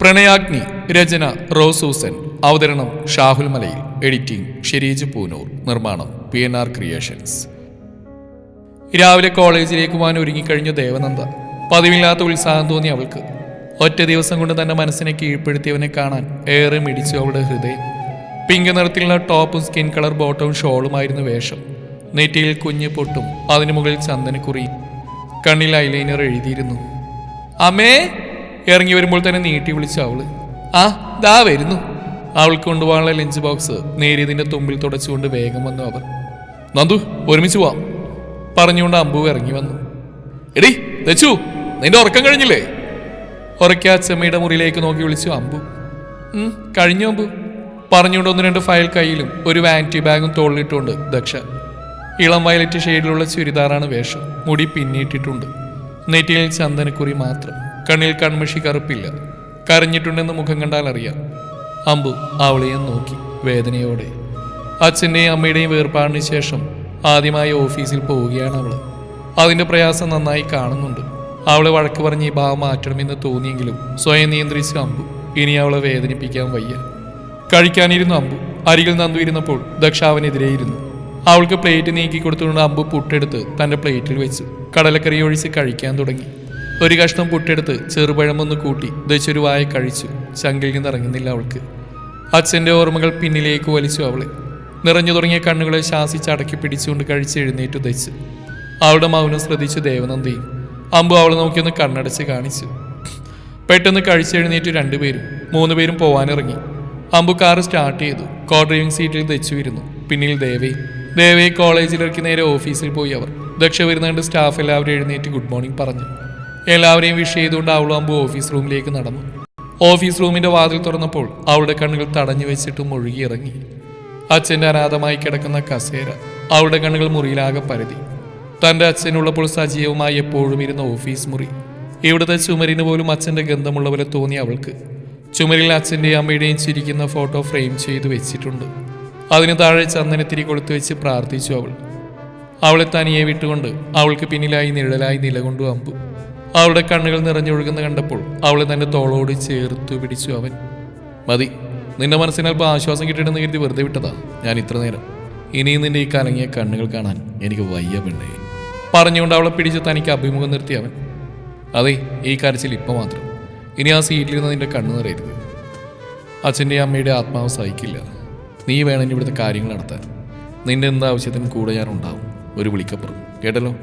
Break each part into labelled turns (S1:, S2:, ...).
S1: പ്രണയാഗ്നി രചന റോസൂസൻ അവതരണം ഷാഹുൽ മലയിൽ. എഡിറ്റിംഗ് ഷെരീജ് പൂനൂർ. നിർമ്മാണം P N R creations. രാവിലെ കോളേജിലേക്ക് പോകാൻ ഒരുങ്ങിക്കഴിഞ്ഞ ദേവനന്ദ. പതിവില്ലാത്ത ഉത്സാഹം തോന്നി അവൾക്ക്. ഒറ്റ ദിവസം കൊണ്ട് തന്നെ മനസ്സിനെ കീഴ്പ്പെടുത്തിയവനെ കാണാൻ ഏറെ മിടിച്ചു അവളുടെ ഹൃദയം. പിങ്ക് നിറത്തിലുള്ള ടോപ്പും സ്കിൻ കളർ ബോട്ടവും ഷോളുമായിരുന്നു വേഷം. നെറ്റിയിൽ കുഞ്ഞു പൊട്ടും അതിനു മുകളിൽ ചന്ദനക്കുറി കണ്ണിൽ ഐലൈനർ എഴുതിയിരുന്നു. അമ്മേ ഇറങ്ങി വരുമ്പോൾ തന്നെ നീട്ടി വിളിച്ചു അവൾ. ആ ദാ വരുന്നു. അവൾക്ക് കൊണ്ടുപോകാനുള്ള ലഞ്ച് ബോക്സ് നേരിയതിന്റെ തുമ്പിൽ തുടച്ചുകൊണ്ട് വേഗം വന്നു അവർ. നന്ദു ഒരുമിച്ച് പോവാം. പറഞ്ഞുകൊണ്ട് അമ്പു ഇറങ്ങി വന്നു. എടി ദച്ചു നിന്റെ ഉറക്കം കഴിഞ്ഞില്ലേ? ഉറക്കെ അച്ചമ്മയുടെ മുറിയിലേക്ക് നോക്കി വിളിച്ചു അമ്പു. "ഉം, കഴിഞ്ഞു അമ്പു. പറഞ്ഞുകൊണ്ട് ഒന്ന് രണ്ട് ഫയൽ കയ്യിലും ഒരു വാനിറ്റി ബാഗും തോളിലിട്ടുണ്ട് ദക്ഷ. ഇളം വയലറ്റ് ഷെയ്ഡിലുള്ള ചുരിദാറാണ് വേഷം. മുടി പിന്നിട്ടിട്ടുണ്ട്. നെറ്റിയിൽ ചന്ദനക്കുറി മാത്രം. കണ്ണിൽ കൺമഷി കറുപ്പില്ല. കരഞ്ഞിട്ടുണ്ടെന്ന് മുഖം കണ്ടാൽ അറിയാം. അമ്പു അവളെയും നോക്കി വേദനയോടെ. അച്ഛന്റെയും അമ്മയുടെയും വേർപാടിന് ശേഷം ആദ്യമായി ഓഫീസിൽ പോവുകയാണ് അവൾ അതിന്റെ പ്രയാസം നന്നായി കാണുന്നുണ്ട്. അവളെ വഴക്ക് പറഞ്ഞ് ഈ ഭാവം മാറ്റണമെന്ന് തോന്നിയെങ്കിലും സ്വയം നിയന്ത്രിച്ച അമ്പു ഇനി അവളെ വേദനിപ്പിക്കാൻ വയ്യ. കഴിക്കാനിരുന്നു അമ്പു. അരികിൽ നന്ദു ഇരുന്നപ്പോൾ ദക്ഷ അവനെതിരെ ഇരുന്നു. അവൾക്ക് പ്ലേറ്റ് നീക്കി കൊടുത്തുകൊണ്ട് അമ്പു പുട്ടെടുത്ത് തന്റെ പ്ലേറ്റിൽ വെച്ച് കടലക്കറി ഒഴിച്ച് കഴിക്കാൻ തുടങ്ങി. ഒരു കഷ്ണം പുട്ടെടുത്ത് ചെറുപഴമൊന്ന് കൂട്ടി ദശൊരു വായ കഴിച്ചു. ചങ്കിൽ നിന്ന് ഇറങ്ങുന്നില്ല അവൾക്ക്. അച്ഛന്റെ ഓർമ്മകൾ പിന്നിലേക്ക് വലിച്ചു അവളെ. നിറഞ്ഞു തുടങ്ങിയ കണ്ണുകളെ ശാസിച്ച് അടക്കി പിടിച്ചുകൊണ്ട് കഴിച്ച് എഴുന്നേറ്റു ദച്ചു അവളുടെ മൗനം ശ്രദ്ധിച്ച് ദേവനന്ദയും അമ്പു അവളെ നോക്കിയൊന്ന് കണ്ണടച്ച് കാണിച്ചു. പെട്ടെന്ന് കഴിച്ചെഴുന്നേറ്റ് രണ്ടുപേരും. മൂന്ന് പേരും പോവാനിറങ്ങി. അമ്പു കാർ സ്റ്റാർട്ട് ചെയ്തു. കോ ഡ്രൈവിംഗ് സീറ്റിൽ ദച്ചു വരുന്നു. പിന്നിൽ ദേവി. ദേവയെ കോളേജിലിറക്കി നേരെ ഓഫീസിൽ പോയി അവർ. ദക്ഷ വരുന്നുണ്ട് സ്റ്റാഫ് എല്ലാവരും എഴുന്നേറ്റ് ഗുഡ് മോർണിംഗ് പറഞ്ഞു. എല്ലാവരെയും വിഷ് ചെയ്തുകൊണ്ട് അവൾ ഓഫീസ് റൂമിലേക്ക് നടന്നു. ഓഫീസ് റൂമിന്റെ വാതിൽ തുറന്നപ്പോൾ അവളുടെ കണ്ണുകൾ തടഞ്ഞു വെച്ചിട്ട് മുഴുകിയിറങ്ങി അച്ഛന്റെ അനാഥമായി കിടക്കുന്ന കസേര അവളുടെ കണ്ണുകൾ മുറിയിലാകെ പരതി. തന്റെ അച്ഛനുള്ളപ്പോൾ സജീവമായി എപ്പോഴും ഇരുന്ന ഓഫീസ് മുറി. ഇവിടുത്തെ ചുമരിന് പോലും അച്ഛന്റെ ഗന്ധമുള്ള പോലെ തോന്നി അവൾക്ക്. ചുമരിൽ അച്ഛന്റെയും അമ്മയുടെയും ചിരിക്കുന്ന ഫോട്ടോ ഫ്രെയിം ചെയ്തു വെച്ചിട്ടുണ്ട്. അതിന് താഴെ ചന്ദനത്തിരി കൊടുത്തു വെച്ച് പ്രാർത്ഥിച്ചു അവൾ. അവളെ തനിയെ വിട്ടുകൊണ്ട് അവൾക്ക് പിന്നിലായി നിഴലായി നിലകൊണ്ടു അമ്പു. അവളുടെ കണ്ണുകൾ നിറഞ്ഞൊഴുകുന്ന കണ്ടപ്പോൾ അവളെ തന്റെ തോളോട് ചേർത്തു പിടിച്ചു അവൻ. മതി നിന്റെ മനസ്സിനൽപ്പം ആശ്വാസം കിട്ടിയിട്ടെന്ന് കരുതി വെറുതെ വിട്ടതാ. ഞാൻ ഇത്ര നേരം ഇനിയും നിന്റെ ഈ കലങ്ങിയ കണ്ണുകൾ കാണാൻ എനിക്ക് വയ്യ പെണ്ണേ. പറഞ്ഞുകൊണ്ട് അവളെ പിടിച്ച് തനിക്ക് അഭിമുഖം നിർത്തി അവൻ. അതെ ഈ കരച്ചിൽ ഇപ്പം മാത്രം. ഇനി ആ സീറ്റിലിരുന്ന് നിന്റെ കണ്ണു നിറയരുത്. അച്ഛന്റെ അമ്മയുടെ ആത്മാവ് സഹിക്കില്ല. നീ വേണം ഇവിടുത്തെ കാര്യങ്ങൾ നടത്താൻ. നിന്റെ എന്താവശ്യത്തിനും കൂടെ ഞാൻ ഉണ്ടാവും. ഒരു വിളിക്കപ്പുറം. കേട്ടല്ലോ?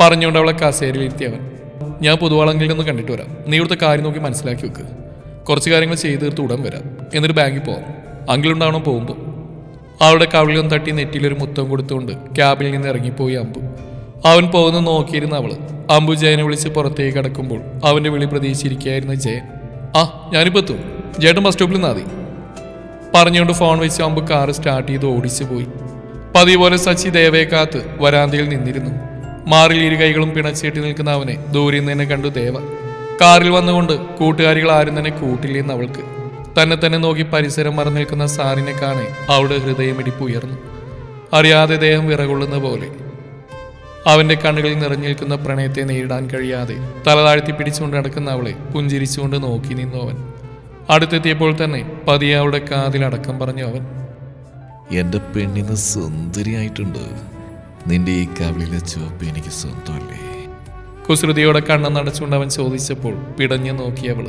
S1: പറഞ്ഞുകൊണ്ട് അവളെ കസേരയിലിരുത്തി ഇരുത്തിയവൻ ഞാൻ പൊതുവാളങ്കിൽ നിന്ന് കണ്ടിട്ട് വരാം. നീ ഇവിടുത്തെ കാര്യം നോക്കി മനസ്സിലാക്കി വെക്ക്. കുറച്ച് കാര്യങ്ങൾ ചെയ്ത് തീർത്ത് ഉടൻ വരാം. എന്നിട്ട് ബാങ്കിൽ പോവാം. അങ്കിലുണ്ടാവണം പോകുമ്പോൾ അവളുടെ കവിളിലും തട്ടി നെറ്റിയിലൊരു മുത്തം കൊടുത്തുകൊണ്ട് ക്യാബിൽ നിന്ന് ഇറങ്ങിപ്പോയി അമ്പു. അവൻ പോകുന്ന നോക്കിയിരുന്ന അവൾ. അമ്പു ജയനെ വിളിച്ച് പുറത്തേക്ക് കടക്കുമ്പോൾ അവന്റെ വിളി പ്രതീക്ഷിച്ചിരിക്കുകയായിരുന്നു ജയൻ. ആ ഞാനിപ്പോൾ എത്തും. ജേട്ടൻ ബസ് സ്റ്റോപ്പിൽ നിന്നാതി പറഞ്ഞുകൊണ്ട് ഫോൺ വെച്ച് അമ്പ് കാറ് സ്റ്റാർട്ട് ചെയ്ത് ഓടിച്ചു പോയി പതിവ് പോലെ സച്ചി ദേവയെ കാത്ത് വരാന്തയിൽ നിന്നിരുന്നു. മാറിൽ ഇരു കൈകളും പിണച്ചേട്ടി നിൽക്കുന്ന അവനെ ദൂരെ നിന്ന് തന്നെ കണ്ടു ദേവ കാറിൽ വന്നുകൊണ്ട് കൂട്ടുകാരികൾ ആരും തന്നെ കൂട്ടില്ലെന്ന് അവൾക്ക്. തന്നെ തന്നെ നോക്കി പരിസരം മറന്നു നിൽക്കുന്ന സാറിനെ കാണെ അവളുടെ ഹൃദയമിടിപ്പ് ഉയർന്നു. അറിയാതെ ദേഹം വിറകൊള്ളുന്ന പോലെ. അവന്റെ കണ്ണുകളിൽ നിറഞ്ഞു നിൽക്കുന്ന പ്രണയത്തെ നേരിടാൻ കഴിയാതെ തല താഴ്ത്തി പിടിച്ചുകൊണ്ട് നടക്കുന്ന അവളെ പുഞ്ചിരിച്ചുകൊണ്ട് നോക്കി നിന്നു അവൻ. അടുത്തെത്തിയപ്പോൾ തന്നെ പതിയെ അവളുടെ കാതിൽ അടക്കം പറഞ്ഞു അവൻ.
S2: എന്റെ പെണ്ണിന് സുന്ദരിയായിട്ടുണ്ട്. നിന്റെ ഈ കവിളിലെ ചുവപ്പ് എനിക്ക് സ്വന്തമല്ലേ?
S1: കുസൃതിയോടെ കണ്ണം നടച്ചുകൊണ്ട് അവൻ ചോദിച്ചപ്പോൾ പിടഞ്ഞു നോക്കി അവൾ.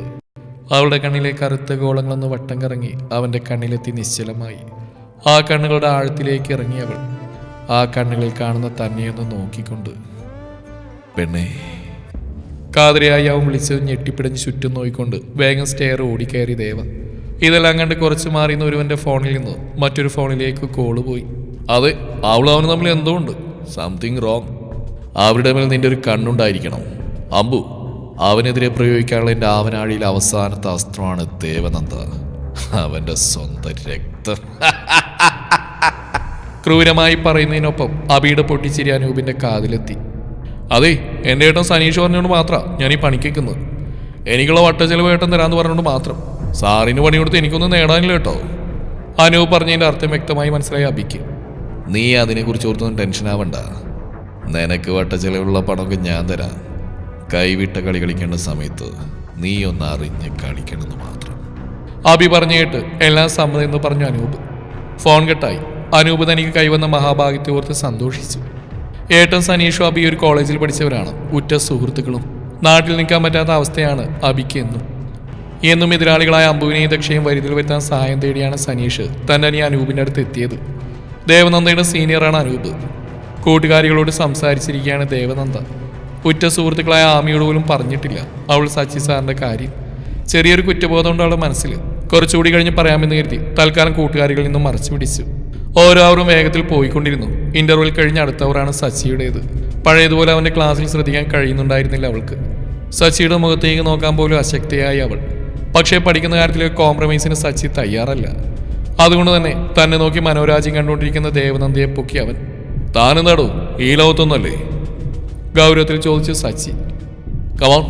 S1: അവളുടെ കണ്ണിലെ കറുത്ത ഗോളങ്ങളൊന്ന് വട്ടം കറങ്ങി അവന്റെ കണ്ണിലെത്തി നിശ്ചലമായി. ആ കണ്ണുകളുടെ ആഴത്തിലേക്ക് ഇറങ്ങി അവൾ. ആ കണ്ണുകളിൽ കാണുന്ന തന്നെയൊന്ന് നോക്കിക്കൊണ്ട്.
S2: പെണ്ണേ.
S1: കാതിരയായി അവൻ വിളിച്ചത് ഞെട്ടിപ്പിടഞ്ഞ് ചുറ്റും നോക്കിക്കൊണ്ട് വേഗം സ്റ്റെയർ ഓടിക്കയറി ദേവ. ഇതെല്ലാം കണ്ട് കുറച്ച് മാറിയുന്ന ഒരുവന്റെ ഫോണിൽ നിന്ന് മറ്റൊരു ഫോണിലേക്ക് കോൾ പോയി.
S2: അതെ അവളും അവനും തമ്മിൽ എന്തോ ഉണ്ട് സംതിങ് റോങ് അവരുടെ മേൽ നിന്റെ ഒരു കണ്ണുണ്ടായിരിക്കണം. അമ്പു അവനെതിരെ പ്രയോഗിക്കാനുള്ള എന്റെ ആവനാഴിയിൽ അവസാനത്തെ അസ്ത്രമാണ് ദേവനന്ദ. അവന്റെ സ്വന്തം രക്തം.
S1: ക്രൂരമായി പറയുന്നതിനൊപ്പം അബിയുടെ പൊട്ടിച്ചിരി അനൂപിന്റെ കാതിലെത്തി. അതെ എന്റെ ഏട്ടൻ സനീഷ് പറഞ്ഞുകൊണ്ട് മാത്രം ഞാൻ ഈ പണിക്കുന്നത് എനിക്കുള്ള വട്ടച്ചെലവ് ഏട്ടൻ തരാന്ന് പറഞ്ഞുകൊണ്ട് മാത്രം. സാറിന് പണി കൊടുത്ത് എനിക്കൊന്നും നേടാനില്ല കേട്ടോ. അനൂപ് പറഞ്ഞതിന്റെ അർത്ഥം വ്യക്തമായി മനസ്സിലായി അബിക്ക്.
S2: നീ അതിനെക്കുറിച്ച് ഓർത്തൊന്നും ടെൻഷൻ ആവണ്ട. നിനക്ക് വട്ട ചെലവുള്ള പണമൊക്കെ ഞാൻ തരാം. കൈവിട്ട കളി കളിക്കേണ്ട സമയത്ത് നീ ഒന്ന് അറിഞ്ഞ് കളിക്കണമെന്ന് മാത്രം.
S1: അഭി പറഞ്ഞു കേട്ട് എല്ലാം സമ്മതം എന്ന് പറഞ്ഞു അനൂപ്. ഫോൺ കെട്ടായി. അനൂപ് തനിക്ക് കൈവന്ന മഹാഭാഗ്യത്തെ ഓർത്ത് സന്തോഷിച്ചു. ഏട്ടൻ സനീഷും അബി ഒരു കോളേജിൽ പഠിച്ചവരാണ്. ഉറ്റ സുഹൃത്തുക്കളും. നാട്ടിൽ നിൽക്കാൻ പറ്റാത്ത അവസ്ഥയാണ് അബിക്ക് എന്നും. എന്നും എതിരാളികളായ അമ്പുവിനെയും ദക്ഷയും വരുതിൽ വരുത്താൻ സഹായം തേടിയാണ് സനീഷ്. തന്നെ അനിയ അനൂപിന്റെ അടുത്ത് എത്തിയത്. ദേവനന്ദയുടെ സീനിയറാണ് അനൂപ് കൂട്ടുകാരികളോട് സംസാരിച്ചിരിക്കുകയാണ് ദേവനന്ദ. ഉറ്റ സുഹൃത്തുക്കളായ ആമിയോട് പോലും പറഞ്ഞിട്ടില്ല അവൾ സച്ചി സാറിന്റെ കാര്യം. ചെറിയൊരു കുറ്റബോധം ഉണ്ട് അവളുടെ മനസ്സിൽ. കുറച്ചുകൂടി കഴിഞ്ഞ് പറയാമെന്ന് കരുതി തൽക്കാലം കൂട്ടുകാരികളിൽ നിന്നും മറച്ചു പിടിച്ചു. ഓരോ അവറും വേഗത്തിൽ പോയിക്കൊണ്ടിരുന്നു. ഇന്റർവെൽ കഴിഞ്ഞ അടുത്തവറാണ് സച്ചിയുടേത്. പഴയതുപോലെ അവന്റെ ക്ലാസ്സിൽ ശ്രദ്ധിക്കാൻ കഴിയുന്നുണ്ടായിരുന്നില്ല അവൾക്ക്. സച്ചിയുടെ മുഖത്തേക്ക് നോക്കാൻ പോലും അശക്തിയായി അവൾ. പക്ഷേ പഠിക്കുന്ന കാര്യത്തിൽ കോംപ്രമൈസിന് സച്ചി തയ്യാറല്ല. അതുകൊണ്ട് തന്നെ തന്നെ നോക്കി മനോരാജ്യം കണ്ടുകൊണ്ടിരിക്കുന്ന ദേവനന്ദയെ പൊക്കി അവൻ. താനെന്താടോ ഈ ലോകത്തൊന്നല്ലേ ഗൗരവത്തിൽ ചോദിച്ചു Sachi. Come on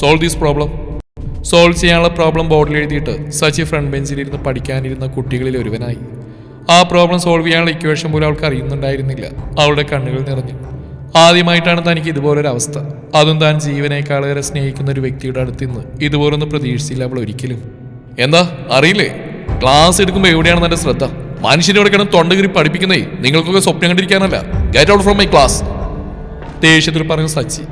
S1: solve these problem solve ചെയ്യാനുള്ള പ്രോബ്ലം ബോർഡിൽ എഴുതിയിട്ട് സച്ചി ഫ്രണ്ട് ബെഞ്ചിലിരുന്ന് പഠിക്കാനിരുന്ന കുട്ടികളിൽ ഒരുവനായി. ആ പ്രോബ്ലം സോൾവ് ചെയ്യാനുള്ള ഇക്വേഷൻ പോലും അവൾക്ക് അറിയുന്നുണ്ടായിരുന്നില്ല. അവളുടെ കണ്ണുകൾ നിറഞ്ഞു. ആദ്യമായിട്ടാണ് തനിക്ക് ഇതുപോലൊരു അവസ്ഥ. അതും താൻ ജീവനേക്കാളേറെ സ്നേഹിക്കുന്ന ഒരു വ്യക്തിയുടെ അടുത്ത് നിന്ന് ഇതുപോലൊന്നും പ്രതീക്ഷിച്ചില്ല അവൾ ഒരിക്കലും. എന്താ? അറിയില്ലേ? ക്ലാസ് എടുക്കുമ്പോൾ എവിടെയാണ് എന്റെ ശ്രദ്ധ? മനുഷ്യനോട് കിടന്ന് തൊണ്ടകിരി പഠിപ്പിക്കുന്നേ. നിങ്ങൾക്കൊക്കെ സ്വപ്നം കണ്ടിരിക്കാനല്ല. Get out from my class ദേഷ്യത്തിൽ പറഞ്ഞു സച്ചി.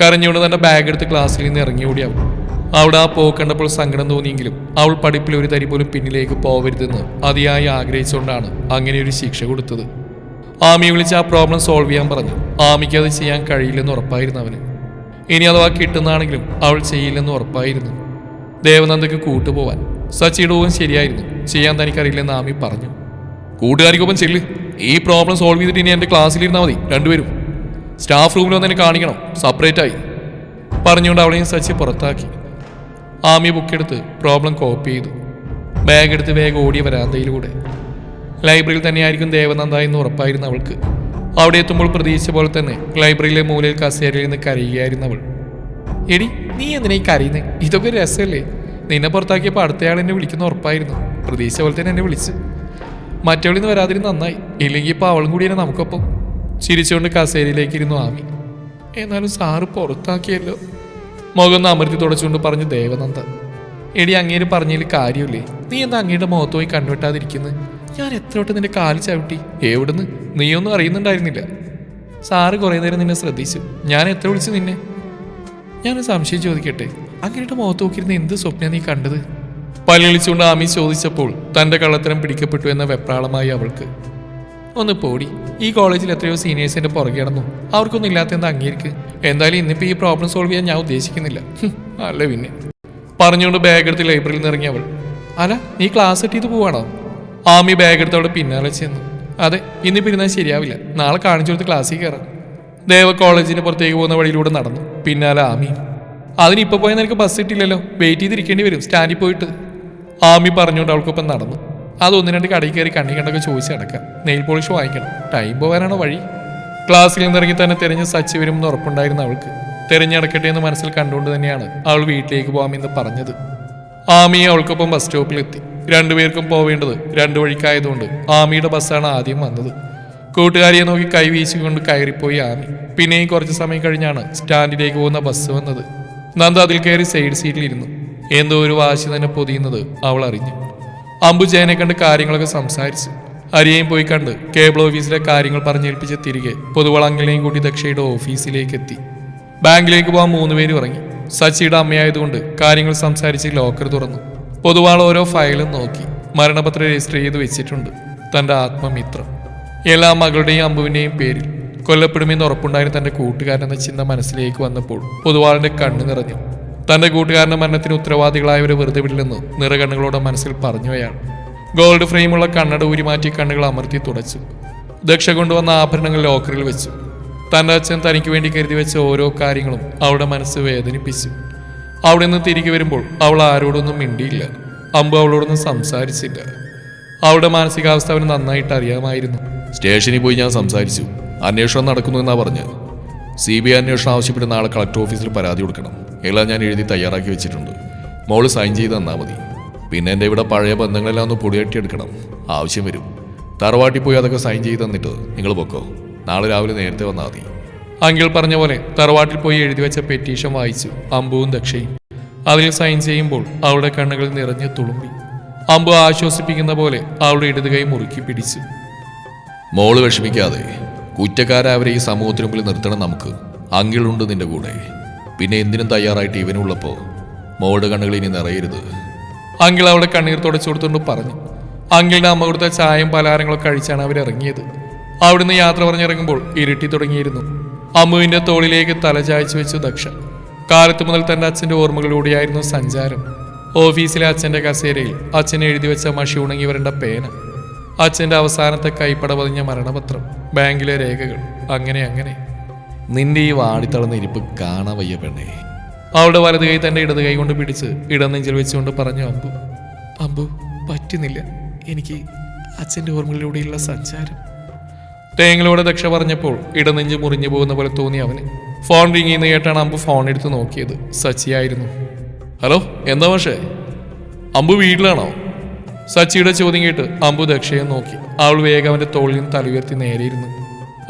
S1: കരഞ്ഞുകൊണ്ട് തന്റെ ബാഗ് എടുത്ത് ക്ലാസ്സിൽ നിന്ന് ഇറങ്ങി ഓടി അവൾ അവിടെ ആ പോ കണ്ടപ്പോൾ സങ്കടം തോന്നിയെങ്കിലും അവൾ പഠിപ്പിൽ ഒരു തരി പോലും പിന്നിലേക്ക് പോവരുതെന്ന് അതിയായി ആഗ്രഹിച്ചുകൊണ്ടാണ് അങ്ങനെ ഒരു ശിക്ഷ കൊടുത്തത്. ആമി വിളിച്ച് ആ പ്രോബ്ലം സോൾവ് ചെയ്യാൻ പറഞ്ഞു. ആമിക്ക് അത് ചെയ്യാൻ കഴിയില്ലെന്ന് ഉറപ്പായിരുന്നു അവന്. ഇനി അഥവാ കിട്ടുന്നതാണെങ്കിലും അവൾ ചെയ്യില്ലെന്ന് ഉറപ്പായിരുന്നു. ദേവനന്ദക്ക് കൂട്ടുപോവാൻ. സച്ചിയുടെ ഊഹം ശരിയായിരുന്നു. ചെയ്യാൻ തനിക്കറിയില്ലെന്ന് ആമി പറഞ്ഞു. കൂട്ടുകാരിക്കൊപ്പം ചെല്ല്. ഈ പ്രോബ്ലം സോൾവ് ചെയ്തിട്ട് ഇനി എന്റെ ക്ലാസ്സിലിരുന്നാൽ മതി. രണ്ടുപേരും. സ്റ്റാഫ് റൂമിൽ വന്ന് എന്നെ കാണിക്കണം. സെപ്പറേറ്റ് ആയി. പറഞ്ഞുകൊണ്ട് അവളെയും സച്ചി പുറത്താക്കി. ആമി ബുക്ക് ബുക്കെടുത്ത് പ്രോബ്ലം കോപ്പി ചെയ്തു. ബാഗ് എടുത്ത് വേഗം ഓടിയ വരാന്തയിലൂടെ. ലൈബ്രറിയിൽ തന്നെയായിരിക്കും ദേവനന്ദ എന്ന് ഉറപ്പായിരുന്നു അവൾക്ക്. അവിടെ എത്തുമ്പോൾ പ്രതീക്ഷിച്ച പോലെ തന്നെ ലൈബ്രറിയിലെ മൂലയിൽ കസേരയിൽ നിന്ന് കരയുകയായിരുന്നു അവൾ. എടി നീ എന്തിനാ ഈ കരയുന്നത് ഇതൊക്കെ രസമല്ലേ? നിന്നെ പുറത്താക്കിയപ്പോൾ അടുത്തയാൾ എന്നെ വിളിക്കുന്ന ഉറപ്പായിരുന്നു. പ്രതീക്ഷിച്ച പോലെ തന്നെ എന്നെ വിളിച്ച്. മറ്റവളിൽ നിന്ന് വരാതിരുന്ന് നന്നായി. ഇല്ലെങ്കിൽ ഇപ്പോൾ അവളും കൂടിയാണ് നമുക്കൊപ്പം. ചിരിച്ചുകൊണ്ട് കസേരയിലേക്ക് ഇരുന്നു ആമി. എന്നാലും സാറ് പുറത്താക്കിയല്ലോ. മുഖം അമർത്തി തുടച്ചുകൊണ്ട് പറഞ്ഞു ദേവനന്ദ എടി അങ്ങേര് പറഞ്ഞതിൽ കാര്യമില്ലേ? നീ എന്താ അങ്ങയുടെ മുഖത്ത് പോയി കണ്ണുവെട്ടാതിരിക്കുന്നത് ഞാൻ എത്ര നിന്റെ കാൽ ചവിട്ടി? എവിടുന്ന്? നീയൊന്നും അറിയുന്നുണ്ടായിരുന്നില്ല. സാറ് കുറേ നേരം നിന്നെ ശ്രദ്ധിച്ചു. ഞാൻ എത്ര വിളിച്ചു നിന്നെ? ഞാൻ സംശയം ചോദിക്കട്ടെ? അങ്ങനെയുടെ മുഖത്ത് നോക്കിയിരുന്ന എന്ത് സ്വപ്ന നീ കണ്ടത്? പല്ലിളിച്ചുകൊണ്ട് ആമി ചോദിച്ചപ്പോൾ തന്റെ കള്ളത്തരം പിടിക്കപ്പെട്ടു എന്ന വെപ്രാളമായി അവൾക്ക്. ഒന്ന് പോടി ഈ കോളേജിൽ എത്രയോ സീനിയേഴ്സ് എന്റെ പുറകെ കിടന്നു അവർക്കൊന്നും ഇല്ലാത്ത എന്താ അംഗീകരിക്ക് എന്തായാലും ഇന്നിപ്പോ ഈ പ്രോബ്ലം സോൾവ് ചെയ്യാൻ ഞാൻ ഉദ്ദേശിക്കുന്നില്ല. അല്ല പിന്നെ. പറഞ്ഞുകൊണ്ട് ബാഗ് എടുത്ത് ലൈബ്രറിയിൽ നിന്ന് ഇറങ്ങി അവൾ. അല്ല നീ ക്ലാസ് ഇട്ടിത് പോവാണോ? ആമി ബാഗ് എടുത്ത് പിന്നാലെ ചെന്നു. അതെ ഇന്നിപ്പോ ഇരുന്നാൽ ശരിയാവില്ല. നാളെ കാണിച്ചു കൊടുത്ത് ക്ലാസ്സിൽ കയറാം ദേവ കോളേജിന് പുറത്തേക്ക് പോകുന്ന വഴിയിലൂടെ നടന്നു. പിന്നാലെ ആമി. അതിനിപ്പോ പോയാൽ നിനക്ക് ബസ് കിട്ടില്ലല്ലോ വെയിറ്റ് ചെയ്തിരിക്കേണ്ടി വരും. സ്റ്റാൻഡിൽ പോയിട്ട്. ആമി പറഞ്ഞുകൊണ്ട് അവൾക്കൊപ്പം നടന്നു. അത് ഒന്ന് രണ്ട് കടയിൽ കയറി കണ്ണി കണ്ടൊക്കെ ചോദിച്ച് നടക്കാം നെയിൽ പോളിഷ് വാങ്ങിക്കണം. ടൈം പോകാനാണോ വഴി? ക്ലാസ്സിൽ നിന്നിറങ്ങി തന്നെ തിരഞ്ഞ് സച്ചി വരുമെന്ന് ഉറപ്പുണ്ടായിരുന്നു അവൾക്ക്. തിരഞ്ഞടക്കട്ടെ എന്ന് മനസ്സിൽ കണ്ടുകൊണ്ട് തന്നെയാണ് അവൾ വീട്ടിലേക്ക് പോകാമെന്ന് പറഞ്ഞത്. ആമി അവൾക്കൊപ്പം ബസ് സ്റ്റോപ്പിലെത്തി രണ്ടുപേർക്കും പോവേണ്ടത് രണ്ടു വഴിക്കായതുകൊണ്ട് ആമിയുടെ ബസ്സാണ് ആദ്യം വന്നത്. കൂട്ടുകാരിയെ നോക്കി കൈ വീശിക്കൊണ്ട് കയറിപ്പോയി ആമി. പിന്നെയും കുറച്ച് സമയം കഴിഞ്ഞാണ് സ്റ്റാൻഡിലേക്ക് പോകുന്ന ബസ് വന്നത്. നന്ദ അതിൽ കയറി സൈഡ് സീറ്റിലിരുന്നു. എന്തോ ഒരു വാശി തന്നെ പൊതിയുന്നത് അവൾ അറിഞ്ഞു. അംബുജയനെ കണ്ട് കാര്യങ്ങളൊക്കെ സംസാരിച്ചു. ഹരിയെയും പോയി കണ്ട് കേബിൾ ഓഫീസിലെ കാര്യങ്ങൾ പറഞ്ഞേൽപ്പിച്ച് തിരികെ പൊതുവളങ്ങളെയും കൂട്ടി ദക്ഷയുടെ ഓഫീസിലേക്ക് എത്തി ബാങ്കിലേക്ക് പോകാൻ മൂന്നുപേരും ഇറങ്ങി. സച്ചിയുടെ അമ്മയായതുകൊണ്ട് കാര്യങ്ങൾ സംസാരിച്ച് ലോക്കർ തുറന്നു. പൊതുവാൾ ഓരോ ഫയലും നോക്കി. മരണപത്രം രജിസ്റ്റർ ചെയ്ത് വെച്ചിട്ടുണ്ട് തന്റെ ആത്മമിത്രം. എല്ലാ മകളുടെയും അമ്പുവിന്റെയും പേരിൽ. കൊല്ലപ്പെടുമെന്ന് ഉറപ്പുണ്ടായിരുന്ന തന്റെ കൂട്ടുകാരൻ എന്ന ചിന്ത മനസ്സിലേക്ക് വന്നപ്പോൾ പൊതുവാളിന്റെ കണ്ണു നിറഞ്ഞു. തന്റെ കൂട്ടുകാരന്റെ മരണത്തിന് ഉത്തരവാദികളായവരെ വെറുതെ വിടില്ലെന്ന് നിറകണ്ണുകളോടെ മനസ്സിൽ പറഞ്ഞു അയാൾ. ഗോൾഡ് ഫ്രെയിമുള്ള കണ്ണട ഊരി മാറ്റി കണ്ണുകൾ അമർത്തി തുടച്ചു. ദക്ഷ കൊണ്ടുവന്ന ആഭരണങ്ങൾ ലോക്കറിൽ വെച്ചു. തന്റെ അച്ഛൻ തനിക്ക് വേണ്ടി കരുതി വെച്ച ഓരോ കാര്യങ്ങളും അവളുടെ മനസ്സ് വേദനിപ്പിച്ചു. അവിടെ നിന്ന് തിരികെ വരുമ്പോൾ അവൾ ആരോടൊന്നും മിണ്ടിയില്ല. അമ്പു അവളോടൊന്നും സംസാരിച്ചില്ല. അവളുടെ മാനസികാവസ്ഥ അവന് നന്നായിട്ട് അറിയാമായിരുന്നു.
S2: സ്റ്റേഷനിൽ പോയി ഞാൻ സംസാരിച്ചു. അന്വേഷണം നടക്കുന്നു എന്നാ പറഞ്ഞ്. സി ബി ഐ അന്വേഷണം ആവശ്യപ്പെട്ട് നാളെ കളക്ടർ ഓഫീസിൽ പരാതി കൊടുക്കണം. എല്ലാം ഞാൻ എഴുതി തയ്യാറാക്കി വെച്ചിട്ടുണ്ട്. മോൾ സൈൻ ചെയ്ത് തന്നാൽ മതി. പിന്നെ എന്റെ ഇവിടെ പഴയ ബന്ധങ്ങളെല്ലാം ഒന്ന് പൊടിയട്ടിയെടുക്കണം ആവശ്യം വരും. തറവാട്ടിൽ പോയി അതൊക്കെ സൈൻ ചെയ്ത് തന്നിട്ട് നിങ്ങൾ പൊക്കോ. നാളെ രാവിലെ നേരത്തെ വന്നാൽ മതി.
S1: അങ്കിൾ പറഞ്ഞ പോലെ തറവാട്ടിൽ പോയി എഴുതി വെച്ച പെറ്റീഷൻ വായിച്ചു. അമ്പുവും ദക്ഷയും. അതിൽ സൈൻ ചെയ്യുമ്പോൾ അവളുടെ കണ്ണുകൾ നിറഞ്ഞ് തുളുമ്പി. അമ്പു ആശ്വസിപ്പിക്കുന്ന പോലെ അവളുടെ ഇടതുകൈ മുറുക്കി പിടിച്ചു.
S2: മോൾ വിഷമിക്കാതെ കുറ്റക്കാരവരെ ഈ സമൂഹത്തിന് മുമ്പിൽ നിർത്തണം നമുക്ക്. അങ്കിളുണ്ട് നിന്റെ കൂടെ. പിന്നെ എന്തിനും തയ്യാറായിട്ട് ഇവനുള്ളപ്പോ മോളുടെ കണ്ണുകൾ ഇനി നിറയരുത്.
S1: അങ്കിൾ അവളെ കണ്ണീർ തുടച്ചു കൊടുത്തുകൊണ്ട് പറഞ്ഞു. അങ്കിളിന്റെ അമ്മ കൊടുത്ത ചായയും പലഹാരങ്ങളൊക്കെ കഴിച്ചാണ് അവരിറങ്ങിയത് അവിടുന്ന് യാത്ര പറഞ്ഞിറങ്ങുമ്പോൾ ഇരുട്ടി തുടങ്ങിയിരുന്നു. അമ്മുവിന്റെ തോളിലേക്ക് തല ചായച്ചു വെച്ചു ദക്ഷ. കാലത്ത് മുതൽ തന്റെ അച്ഛന്റെ ഓർമ്മകളിലൂടെയായിരുന്നു സഞ്ചാരം. ഓഫീസിലെ അച്ഛന്റെ കസേരയിൽ അച്ഛൻ എഴുതി വെച്ച മഷി ഉണങ്ങി വരേണ്ട പേന. അച്ഛന്റെ അവസാനത്തെ കൈപ്പട പതിഞ്ഞ മരണപത്രം ബാങ്കിലെ രേഖകൾ അങ്ങനെ അങ്ങനെ.
S2: നിന്റെ ഈ വാടിത്തളന്ന ഇരിപ്പ് കാണാൻ വയ്യ പെണ്ണേ.
S1: അവളുടെ വലത് കൈ തന്റെ ഇടത് കൈ കൊണ്ട് പിടിച്ച് ഇടനെഞ്ചിൽ വെച്ചുകൊണ്ട് പറഞ്ഞു അമ്പു അമ്പു പറ്റുന്നില്ല. എനിക്ക് അച്ഛന്റെ ഓർമ്മകളിലൂടെയുള്ള സഞ്ചാരം. തേങ്ങളോടെ ദക്ഷ പറഞ്ഞപ്പോൾ ഇടനെഞ്ച് മുറിഞ്ഞു പോകുന്ന പോലെ തോന്നി അവന്. ഫോൺ റിങ് ചെയ്യുന്ന കേട്ടാണ് അമ്പു ഫോൺ എടുത്ത് നോക്കിയത്. സച്ചിയായിരുന്നു. ഹലോ എന്താ പക്ഷേ അമ്പു വീട്ടിലാണോ? സച്ചിയുടെ ചോദ്യം കേട്ട് അമ്പു ദക്ഷയെ നോക്കി. അവൾ വേഗം അവന്റെ തോളിൽ നിന്ന് തലയുയർത്തി നേരെയിരുന്നു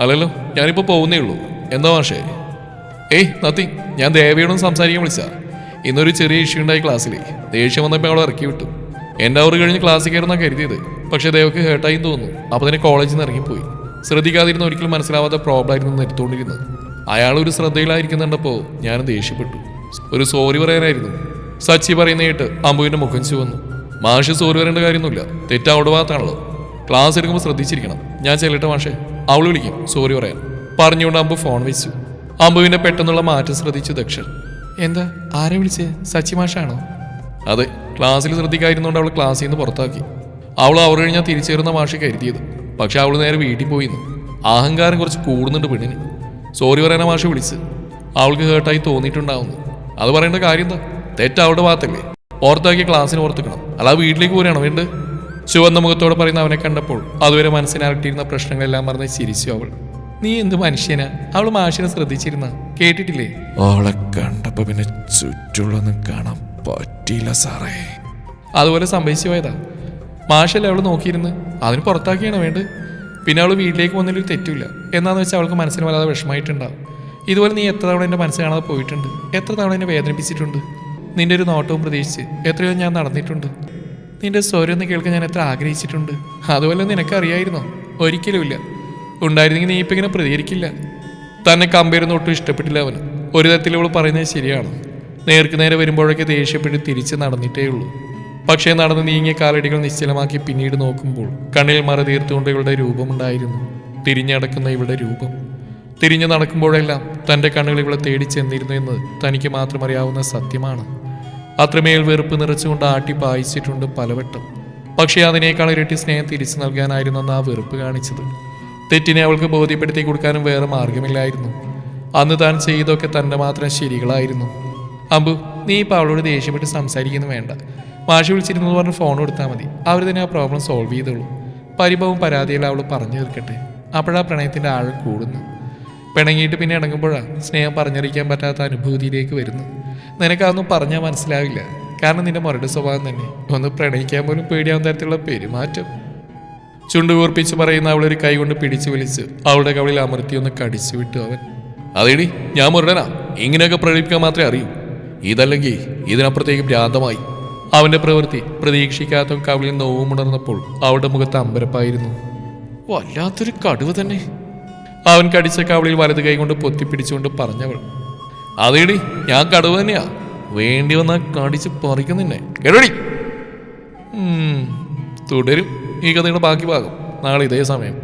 S1: അല്ലല്ലോ ഞാനിപ്പോൾ പോകുന്നേ ഉള്ളൂ. എന്താ മാഷേ? ഏയ് നത്തിങ് ഞാൻ ദേവയോടും സംസാരിക്കാൻ വിളിച്ച. ഇന്നൊരു ചെറിയ ഇഷ്യൂ ഉണ്ടായി ക്ലാസ്സിൽ ദേഷ്യം വന്നപ്പോൾ അവളെ ഇറക്കി വിട്ടു. എന്റെ അവർ കഴിഞ്ഞ് ക്ലാസ്സിൽ കയറുന്ന കരുതിയത്. പക്ഷേ ദേവക്ക് ഹേർട്ടായി തോന്നുന്നു. അപ്പോൾ തന്നെ കോളേജിൽ നിന്ന് ഇറങ്ങിപ്പോയി. ശ്രദ്ധിക്കാതിരുന്ന ഒരിക്കലും മനസ്സിലാവാത്ത പ്രോബ്ലം ആയിരുന്നു എടുത്തുകൊണ്ടിരുന്നത് അയാൾ ഒരു ശ്രദ്ധയിലായിരിക്കുന്നുണ്ടപ്പോൾ ഞാൻ ദേഷ്യപ്പെട്ടു. ഒരു സോറി പറയാനായിരുന്നു. സച്ചി പറയുന്ന കേട്ട് അമ്പുവിന്റെ മുഖം ചുവന്നു. മാഷ് സോറി വരേണ്ട കാര്യമൊന്നുമില്ല. തെറ്റ് അവളുടെ ഭാഗത്താണല്ലോ ക്ലാസ് എടുക്കുമ്പോൾ ശ്രദ്ധിച്ചിരിക്കണം. ഞാൻ ചെല്ലട്ടെ മാഷേ? അവൾ വിളിക്കും. സോറി പറയാൻ. പറഞ്ഞുകൊണ്ട് അമ്പു ഫോൺ വെച്ചു. അമ്പുവിന്റെ പെട്ടെന്നുള്ള മാറ്റം ശ്രദ്ധിച്ചു ദക്ഷൻ. എന്താ? ആരെ വിളിച്ചേ? സച്ചി മാഷാണോ? അതെ. ക്ലാസ്സിൽ ശ്രദ്ധിക്കായിരുന്നുകൊണ്ട് അവൾ ക്ലാസ്സിൽ നിന്ന് പുറത്താക്കി. അവൾ അവർ കഴിഞ്ഞാൽ തിരിച്ചേറുന്ന മാഷി കരുതിയത്. പക്ഷെ അവൾ നേരെ വീട്ടിൽ പോയിന്ന്. അഹങ്കാരം കുറച്ച് കൂടുന്നുണ്ട് പെണ്ണിന്. സോറി പറയാനാ മാഷി വിളിച്ച് അവൾക്ക് ഹേർട്ടായി തോന്നിയിട്ടുണ്ടാവുന്നു. അത് പറയേണ്ട കാര്യം എന്താ? തെറ്റ് അവളുടെ ഭാഗത്തല്ലേ. പുറത്താക്കി ക്ലാസ്സിന് ഓർത്തുക്കണം. അല്ലാതെ വീട്ടിലേക്ക് പോരാണോ വേണ്ട? ചുവന്ന മുഖത്തോടെ പറയുന്ന അവനെ കണ്ടപ്പോൾ അതുവരെ മനസ്സിനകട്ടിയിരുന്ന പ്രശ്നങ്ങളെല്ലാം മറന്ന് ചിരിച്ചു അവൾ. നീ എന്ത് മനുഷ്യനാ? അവൾ മാഷിനെ ശ്രദ്ധിച്ചിരുന്ന? കേട്ടിട്ടില്ലേ?
S2: അവളെ കണ്ടപ്പോ പിന്നെ ചുറ്റുള്ളൊന്നും കാണാൻ പറ്റിയില്ല സാറേ.
S1: അതുപോലെ സംഭവിച്ചു പോയതാ. മാഷല്ലേ അവൾ നോക്കിയിരുന്ന്? അതിന് പുറത്താക്കിയാണ് വേണ്ടത്? പിന്നെ അവൾ വീട്ടിലേക്ക് വന്നതിൽ തെറ്റില്ല എന്നാന്ന് വെച്ചാൽ അവൾക്ക് മനസ്സിന് വല്ലാതെ വിഷമമായിട്ടുണ്ടാവും. ഇതുപോലെ നീ എത്ര തവണ എന്റെ മനസ്സ് കാണാതെ പോയിട്ടുണ്ട്? എത്ര തവണ എന്നെ വേദനിപ്പിച്ചിട്ടുണ്ട്? നിന്റെ ഒരു നോട്ടവും പ്രതീക്ഷിച്ച് എത്രയോ ഞാൻ നടന്നിട്ടുണ്ട്. നിന്റെ സ്വരം ഒന്ന് കേൾക്കാൻ ഞാൻ എത്ര ആഗ്രഹിച്ചിട്ടുണ്ട്. അതുപോലെ നിനക്കറിയായിരുന്നോ? ഒരിക്കലുമില്ല. ഉണ്ടായിരുന്നെങ്കിൽ നീ ഇപ്പം ഇങ്ങനെ പ്രതികരിക്കില്ല. തന്നെ കമ്പയറുന്ന ഒട്ടും ഇഷ്ടപ്പെട്ടില്ല അവന്. ഒരു തരത്തിൽ അവൾ പറയുന്നത് ശരിയാണ്. നേർക്ക് നേരെ വരുമ്പോഴൊക്കെ ദേഷ്യപ്പെട്ട് തിരിച്ച് നടന്നിട്ടേ ഉള്ളൂ. പക്ഷേ നടന്ന് നീങ്ങിയ കാലടികൾ നിശ്ചലമാക്കി പിന്നീട് നോക്കുമ്പോൾ കണ്ണിൽ മറ തീർത്തുകൊണ്ട് ഇവളുടെ രൂപമുണ്ടായിരുന്നു. തിരിഞ്ഞടക്കുന്ന ഇവളുടെ രൂപം. തിരിഞ്ഞു നടക്കുമ്പോഴെല്ലാം തന്റെ കണ്ണുകൾ ഇവളെ തേടി ചെന്നിരുന്നു എന്ന് തനിക്ക് മാത്രം അറിയാവുന്ന സത്യമാണ്. അത്രമേൽ വെറുപ്പ് നിറച്ചുകൊണ്ട് ആട്ടി പായിച്ചിട്ടുണ്ട് പലവട്ടം. പക്ഷേ അതിനേക്കാൾ ഇരട്ടി സ്നേഹം തിരിച്ചു നൽകാനായിരുന്നു അന്ന് ആ വെറുപ്പ് കാണിച്ചത്. തെറ്റിനെ അവൾക്ക് ബോധ്യപ്പെടുത്തി കൊടുക്കാനും വേറെ മാർഗമില്ലായിരുന്നു അന്ന് താൻ ചെയ്തൊക്കെ തന്റെ മാത്രം ശരികളായിരുന്നു. അമ്പു നീ ഇപ്പോൾ അവളോട് ദേഷ്യപ്പെട്ട് സംസാരിക്കുന്നു വേണ്ട. മാഷി വിളിച്ചിരുന്നു പറഞ്ഞ് ഫോൺ കൊടുത്താൽ മതി. അവർ തന്നെ ആ പ്രോബ്ലം സോൾവ് ചെയ്തോളൂ. പരിഭവം പരാതിയിൽ അവൾ പറഞ്ഞു തീർക്കട്ടെ. അപ്പോഴാ പ്രണയത്തിന്റെ ആഴം കൂടുന്നു പിണങ്ങിയിട്ട് പിന്നെ ഇണങ്ങുമ്പോഴാണ് സ്നേഹം പറഞ്ഞറിയിക്കാൻ പറ്റാത്ത അനുഭൂതിയിലേക്ക് വരുന്നു നിനക്കതൊന്നും പറഞ്ഞാൽ മനസ്സിലാവില്ല. കാരണം നിന്റെ മുരട് സ്വഭാവം തന്നെ. ഒന്ന് പ്രണയിക്കാൻ പോലും പേടിയാവുന്ന തരത്തിലുള്ള പെരുമാറ്റം. ചുണ്ടുകൂർപ്പിച്ച് പറയുന്ന അവളൊരു കൈ കൊണ്ട് പിടിച്ചു വലിച്ച് അവളുടെ കവളിൽ അമർത്തി ഒന്ന് കടിച്ചു വിട്ടു അവൻ. അതേടി ഞാൻ മുരടനാ ഇങ്ങനെയൊക്കെ പ്രകടിപ്പിക്കാൻ മാത്രമേ അറിയൂ. ഇതല്ലെങ്കിൽ ഇതിനപ്പുറത്തേക്ക് ഭ്രാന്തമായി. അവന്റെ പ്രവൃത്തി പ്രതീക്ഷിക്കാത്ത കവിളിൽ നോവുമുണർന്നപ്പോൾ അവളുടെ മുഖത്ത് അമ്പരപ്പായിരുന്നു. വല്ലാത്തൊരു കടുവ് തന്നെ. അവൻ കടിച്ച കവളിൽ വലത് കൈകൊണ്ട് പൊത്തിപ്പിടിച്ചുകൊണ്ട് പറഞ്ഞവൾ അതേടി ഞാൻ കടുവ തന്നെയാ. വേണ്ടി വന്നാൽ കടിച്ച് പറിക്കുന്നിന്നെ കേടോടി തുടരും. ഈ കഥയുടെ ബാക്കി ഭാഗം നാളെ ഇതേ സമയം.